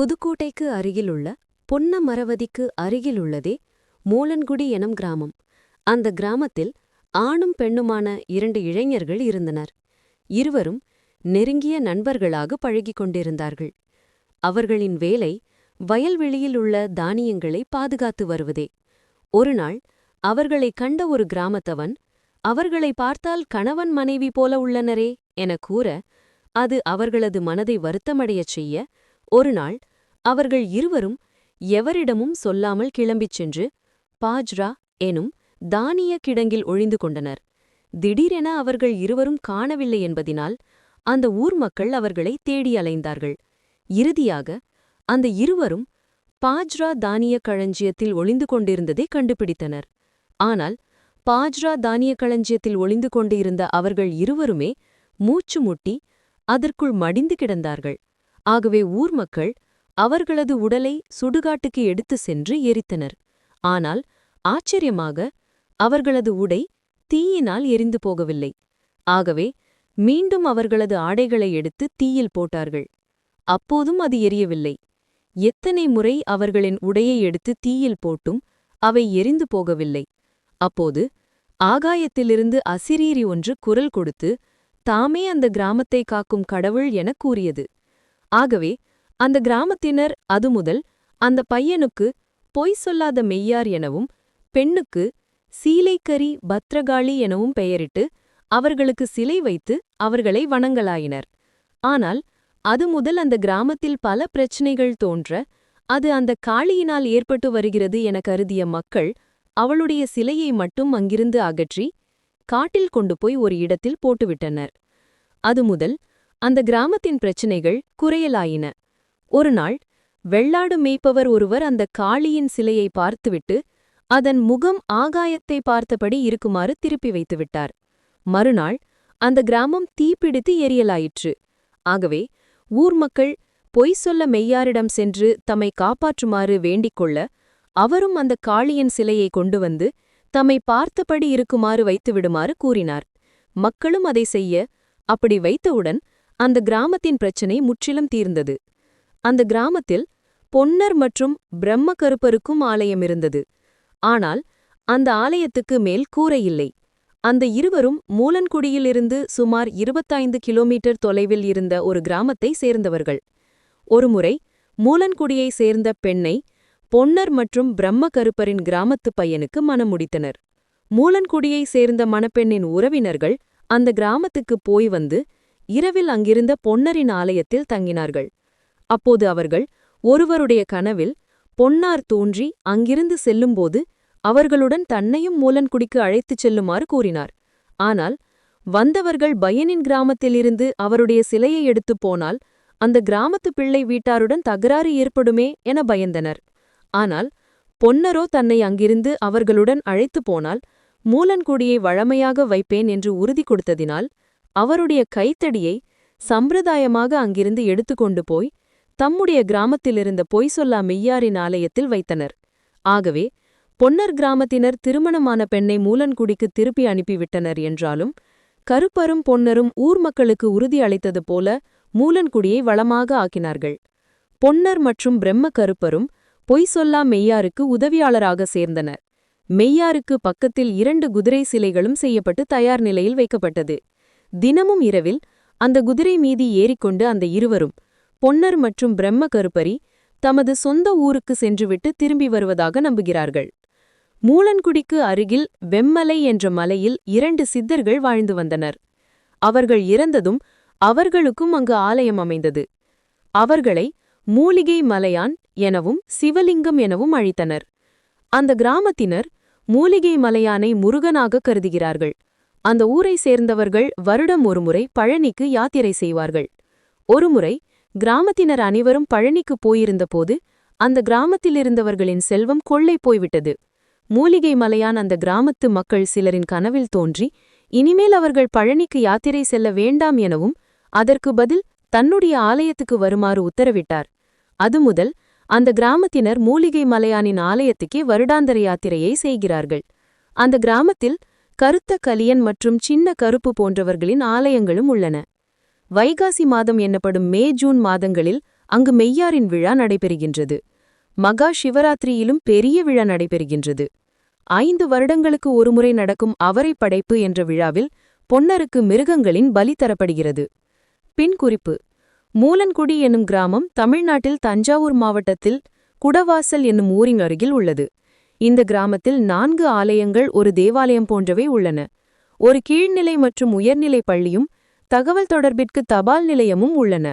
புதுக்கோட்டைக்கு அருகிலுள்ள பொன்னமரவதிக்கு அருகிலுள்ளதே மூலன்குடி எனும் கிராமம். அந்த கிராமத்தில் ஆணும் பெண்ணுமான இரண்டு இளைஞர்கள் இருந்தனர். இருவரும் நெருங்கிய நண்பர்களாக பழகிக் கொண்டிருந்தார்கள். அவர்களின் வேலை வயல்வெளியில் உள்ள தானியங்களை பாதுகாத்து வருவதே. ஒருநாள் அவர்களைக் கண்ட ஒரு கிராமத்தவன் அவர்களை பார்த்தால் கணவன் மனைவி போல உள்ளனரே எனக் கூற அது அவர்களது மனதை வருத்தமடையச் செய்ய ஒருநாள் அவர்கள் இருவரும் எவரிடமும் சொல்லாமல் கிளம்பிச் சென்று பாஜ்ரா எனும் தானிய கிடங்கில் ஒழிந்து கொண்டனர். திடீரென அவர்கள் இருவரும் காணவில்லை என்பதினால் அந்த ஊர் மக்கள் அவர்களை தேடி அலைந்தார்கள். இறுதியாக அந்த இருவரும் பாஜ்ரா தானிய களஞ்சியத்தில் ஒளிந்து கொண்டிருந்ததை கண்டுபிடித்தனர். ஆனால் பாஜ்ரா தானிய களஞ்சியத்தில் ஒளிந்து கொண்டிருந்த அவர்கள் இருவருமே மூச்சு முட்டி அதற்குள் மடிந்து கிடந்தார்கள். ஆகவே ஊர் மக்கள் அவர்களது உடலை சுடுகாட்டுக்கு எடுத்து சென்று எரித்தனர். ஆனால் ஆச்சரியமாக அவர்களது உடை தீயினால் எரிந்து போகவில்லை. ஆகவே மீண்டும் அவர்களது ஆடைகளை எடுத்து தீயில் போட்டார்கள். அப்போதும் அது எரியவில்லை. எத்தனை முறை அவர்களின் உடையை எடுத்து தீயில் போட்டும் அவை எரிந்து போகவில்லை. அப்போது ஆகாயத்திலிருந்து அசிரீரி ஒன்று குரல் கொடுத்து தாமே அந்த கிராமத்தை காக்கும் கடவுள் எனக் கூறியது. ஆகவே அந்த கிராமத்தினர் அது முதல் அந்த பையனுக்கு பொய் சொல்லாத மெய்யார் எனவும் பெண்ணுக்கு சீலைக்கரி பத்ரகாளி எனவும் பெயரிட்டு அவர்களுக்கு சிலை வைத்து அவர்களை வணங்கலாயினர். ஆனால் அது முதல் அந்த கிராமத்தில் பல பிரச்சினைகள் தோன்ற அது அந்த காளியினால் ஏற்பட்டு வருகிறது என கருதிய மக்கள் அவளுடைய சிலையை மட்டும் அங்கிருந்து அகற்றி காட்டில் கொண்டு போய் ஒரு இடத்தில் போட்டுவிட்டனர். அது முதல் அந்த கிராமத்தின் பிரச்சினைகள் குறையலாயின. ஒருநாள் வெள்ளாடு மேய்ப்பவர் ஒருவர் அந்த காளியின் சிலையை பார்த்துவிட்டு அதன் முகம் ஆகாயத்தை பார்த்தபடி இருக்குமாறு திருப்பி வைத்துவிட்டார். மறுநாள் அந்த கிராமம் தீப்பிடித்து எரியலாயிற்று. ஆகவே ஊர் மக்கள் பொய் சொல்ல மெய்யாரிடம் சென்று தம்மை காப்பாற்றுமாறு வேண்டிக் கொள்ள அவரும் அந்த காளியின் சிலையை கொண்டு வந்து தம்மை பார்த்தபடி இருக்குமாறு வைத்துவிடுமாறு கூறினார். மக்களும் அதை செய்ய அப்படி வைத்தவுடன் அந்த கிராமத்தின் பிரச்சினை முற்றிலும் தீர்ந்தது. அந்த கிராமத்தில் பொன்னர் மற்றும் பிரம்ம கருப்பருக்கும் ஆலயம் இருந்தது. ஆனால் அந்த ஆலயத்துக்கு மேல் கூரையில்லை அந்த இருவரும் மூலன்குடியிலிருந்து சுமார் இருபத்தைந்து கிலோமீட்டர் தொலைவில் இருந்த ஒரு கிராமத்தை சேர்ந்தவர்கள். ஒருமுறை மூலன்குடியை சேர்ந்த பெண்ணை பொன்னர் மற்றும் பிரம்ம கருப்பரின் கிராமத்துப் பையனுக்கு மனம் முடித்தனர். மூலன்குடியை சேர்ந்த மணப்பெண்ணின் உறவினர்கள் அந்த கிராமத்துக்கு போய் வந்து இரவில் அங்கிருந்த பொன்னரின் ஆலயத்தில் தங்கினார்கள். அப்போது அவர்கள் ஒருவருடைய கனவில் பொன்னார் தோன்றி அங்கிருந்து செல்லும்போது அவர்களுடன் தன்னையும் மூலன்குடிக்கு அழைத்துச் செல்லுமாறு கூறினார். ஆனால் வந்தவர்கள் பயனின் கிராமத்திலிருந்து அவருடைய சிலையை எடுத்துப் போனால் அந்த கிராமத்து பிள்ளை வீட்டாருடன் தகராறு ஏற்படுமே என பயந்தனர். ஆனால் பொன்னரோ தன்னை அங்கிருந்து அவர்களுடன் அழைத்துப் போனால் மூலன்குடியை வழமையாக வைப்பேன் என்று உறுதி கொடுத்ததினால் அவருடைய கைத்தடியை சம்பிரதாயமாக அங்கிருந்து எடுத்துக்கொண்டு போய் தம்முடைய கிராமத்திலிருந்த பொய் சொல்லா மெய்யாரின் ஆலயத்தில் வைத்தனர். ஆகவே பொன்னர் கிராமத்தினர் திருமணமான பெண்ணை மூலன்குடிக்கு திருப்பி அனுப்பிவிட்டனர் என்றாலும் கருப்பரும் பொன்னரும் ஊர் மக்களுக்கு உறுதி அளித்தது போல மூலன்குடியை வளமாக ஆக்கினார்கள். பொன்னர் மற்றும் பிரம்ம கருப்பரும் பொய் சொல்லா மெய்யாருக்கு உதவியாளராக சேர்ந்தனர். மெய்யாருக்கு பக்கத்தில் இரண்டு குதிரை சிலைகளும் செய்யப்பட்டு தயார் நிலையில் வைக்கப்பட்டது. தினமும் இரவில் அந்த குதிரை மீதி ஏறிக்கொண்டு அந்த இருவரும் பொன்னர் மற்றும் பிரம்ம கருப்பரி தமது சொந்த ஊருக்கு சென்றுவிட்டு திரும்பி வருவதாக நம்புகிறார்கள். மூலன்குடிக்கு அருகில் வெம்மலை என்ற மலையில் இரண்டு சித்தர்கள் வாழ்ந்து வந்தனர். அவர்கள் இறந்ததும் அவர்களுக்கும் அங்கு ஆலயம் அமைந்தது. அவர்களை மூலிகை மலையான் எனவும் சிவலிங்கம் எனவும் அழைத்தனர். அந்த கிராமத்தினர் மூலிகை மலையானை முருகனாக கருதுகிறார்கள். அந்த ஊரை சேர்ந்தவர்கள் வருடம் ஒருமுறை பழனிக்கு யாத்திரை செய்வார்கள். ஒருமுறை கிராமத்தினர் அனைவரும் பழனிக்கு போயிருந்தபோது அந்த கிராமத்திலிருந்தவர்களின் செல்வம் கொள்ளை போய்விட்டது. மூலிகை மலையான் அந்த கிராமத்து மக்கள் சிலரின் கனவில் தோன்றி இனிமேல் அவர்கள் பழனிக்கு யாத்திரை செல்ல வேண்டாம் எனவும் அதற்கு பதில் தன்னுடைய ஆலயத்துக்கு வருமாறு உத்தரவிட்டார். அது முதல் அந்த கிராமத்தினர் மூலிகை மலையானின் ஆலயத்துக்கே வருடாந்தர யாத்திரையை செய்கிறார்கள். அந்த கிராமத்தில் கருத்த கலியன் மற்றும் சின்ன கருப்பு போன்றவர்களின் ஆலயங்களும் உள்ளன. வைகாசி மாதம் என்னப்படும் மே ஜூன் மாதங்களில் அங்கு மெய்யாரின் விழா நடைபெறுகின்றது. மகா சிவராத்திரியிலும் பெரிய விழா நடைபெறுகின்றது. ஐந்து வருடங்களுக்கு ஒருமுறை நடக்கும் அவரை படைப்பு என்ற விழாவில் பொன்னருக்கு மிருகங்களின் பலி தரப்படுகிறது. பின் குறிப்பு. மூலன்குடி என்னும் கிராமம் தமிழ்நாட்டில் தஞ்சாவூர் மாவட்டத்தில் குடவாசல் என்னும் ஊரின் அருகில் உள்ளது. இந்த கிராமத்தில் நான்கு ஆலயங்கள் ஒரு தேவாலயம் போன்றவை உள்ளன. ஒரு கீழ்நிலை மற்றும் உயர்நிலை பள்ளியும் தகவல் தொடர்பிற்கு தபால் நிலையமும் உள்ளன.